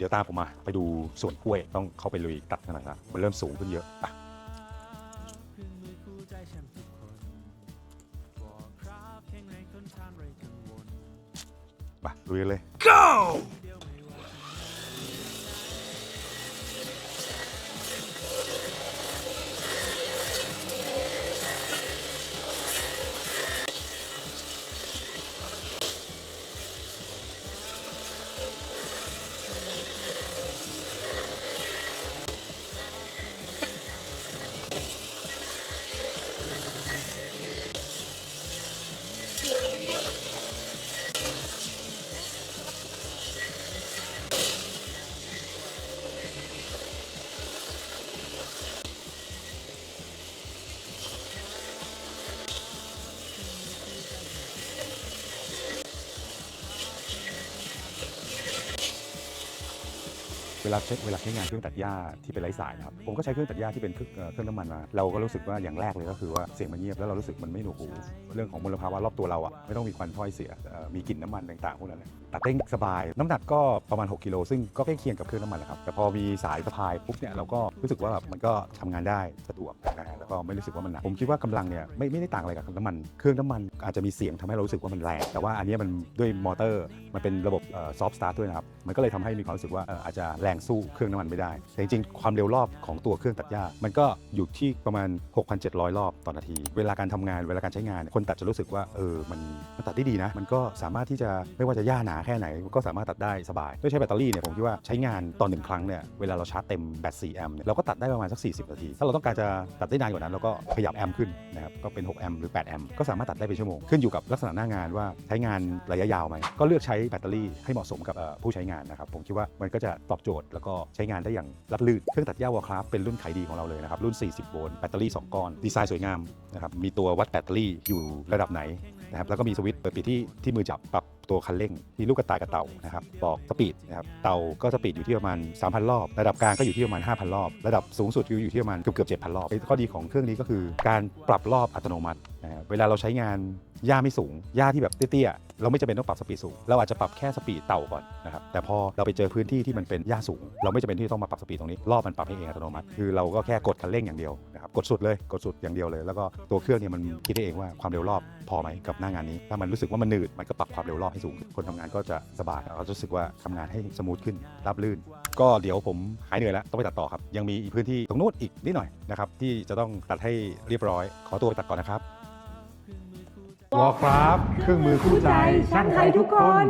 เดี๋ยวตามผมมา ไปดูสวนกล้วยต้องเข้าไปลุยตัดกันหน่อยละมันเริ่มสูงขึ้นเยอะอะไปลุยเลย Go Thank you. เวลาใช้เวลาใช้งานเครื่องตัดหญ้าที่เป็นไร้สายนะครับผมก็ใช้เครื่องตัดหญ้าที่เป็นเครื่องเครื่องน้ำมันมาเราก็รู้สึกว่าอย่างแรกเลยก็คือว่าเสียงมันเงียบแล้วเรารู้สึกมันไม่หนวกหูเรื่องของมลภาวะรอบตัวเราอะไม่ต้องมีควันถ้อยเสียมีกลิ่นน้ำมันต่างๆพวกนั้นตัดได้สบาย น้ำหนักก็ประมาณ 6กิโลซึ่งก็ใกล้เคียงกับเครื่องน้ำมันแหละครับแต่พอมีสายสะพายปุ๊บเนี่ยเราก็รู้สึกว่าแบบมันก็ทำงานได้สะดวกนะแล้วก็ไม่รู้สึกว่ามันหนักผมคิดว่ากำลังเนี่ยไม่ไม่ได้ต่างอะไรกับน้ำมัน เครื่องน้ำมันอาจจะมีเสียงทำให้เรารู้สึกว่ามันแรงแต่ว่าอันนี้มันด้วยมอเตอร์มันเป็นระบบซอฟต์สตาร์ทด้วยนะครับมันก็เลยทำให้มีความรู้สึกว่าเอ่ออาจจะแรงสู้เครื่องน้ำมันไม่ได้ แต่จริงๆ ความเร็วรอบของตัวเครื่องตัดหญ้า มันก็อยู่ที่ประมาณ 6,700 รอบต่อนาที เวลาการทำงานเวลาการใช้งานคนตัดจะรู้สึกว่าเออมันมันตัดได้ดีนะ มันก็สามารถที่จะไม่ว่าจะหญ้าหนาแค่ไหน ก็สามารถตัดได้สบายด้วยใช้แบตเตอรี่เนี่ยผมคิดว่าใช้งานต่อหนึ่งครั้งเนี่ยเวลาเราชาร์จเต็มแบต4แอมป์เนี่ยเราก็ตัดได้ประมาณสัก 40 นาที ถ้าเราต้องการจะตัดได้นานกว่านั้นเราก็ขยับแอมป์ขึ้นนะครับก็เป็น 6 แอมป์หรือ 8 แอมป์ก็สามารถตัดได้เป็นชั่วโมงขึ้นอยู่กับลักษณะหน้างานว่าใช้งานระยะยาวไหมก็เลือกใช้แบตเตอรี่ให้เหมาะสมกับผู้ใช้งานนะครับผมคิดว่ามันก็จะตอบโจทย์แล้วก็ใช้งานได้อย่างรับลื่นเครื่องตัดหญ้าวอลคราฟเป็นรุ่นขายดีของเราเลยนะครับ รุ่น 40 โวลต์แบตเตอรี่ 2 ก้อน ดีไซน์สวยงามนะครับมีตัววัดแบตเตอรี่อยู่ระดับไหนนะครับแล้วก็มีสวิตช์เปิดปิดที่ที่มือจับปรับตัวคันเร่ง มีลูกกระต่ายกับเต่านะครับบอกสปีดนะครับเต่าก็สปีดอยู่ที่ประมาณ 3,000 รอบ ระดับกลางก็อยู่ที่ประมาณ 5,000 รอบ ระดับสูงสุดอยู่ที่ประมาณเกือบเกือบ7,000 รอบข้อดีของเครื่องนี้ก็คือการปรับรอบอัตโนมัตินะเวลาเราใช้งานหญ้าไม่สูงหญ้าที่แบบเตี้ยๆเราไม่จำเป็นต้องปรับสปีดสูง เราอาจจะปรับแค่สปีดเต่าก่อนนะครับแต่พอเราไปเจอพื้นที่ที่มันเป็นหญ้าสูง เราไม่จำเป็นที่ต้องมาปรับสปีดตรงนี้รอบมันปรับให้เองอัตโนมัติคือเราก็แค่กดคันเร่งอย่างเดียวนะครับกดสุดเลยกดสุดอย่างเดียวเลย แล้วก็ตัวเครื่องเนี่ยมันคิดได้เองว่าความเร็วรอบพอไหมกับหน้างานนี้ ถ้ามันรู้สึกว่ามันหนืดมันก็ปรับความเร็วรอบให้สูงขึ้นคนทำงานก็จะสบายเราจะรู้สึกว่าทำงานให้สมูทขึ้นราบลื่น ก็เดี๋ยวผมหายเหนื่อยแล้วต้องไปตัดต่อครับยังมีพื้นที่ตรงนู้นอีกนิดหน่อยนะครับที่จะต้องตัดให้เรียบร้อยขอตัวไปตัดก่อนนะครับ วอลคราฟเครื่องมือคู่ใจช่างไทยทุกคน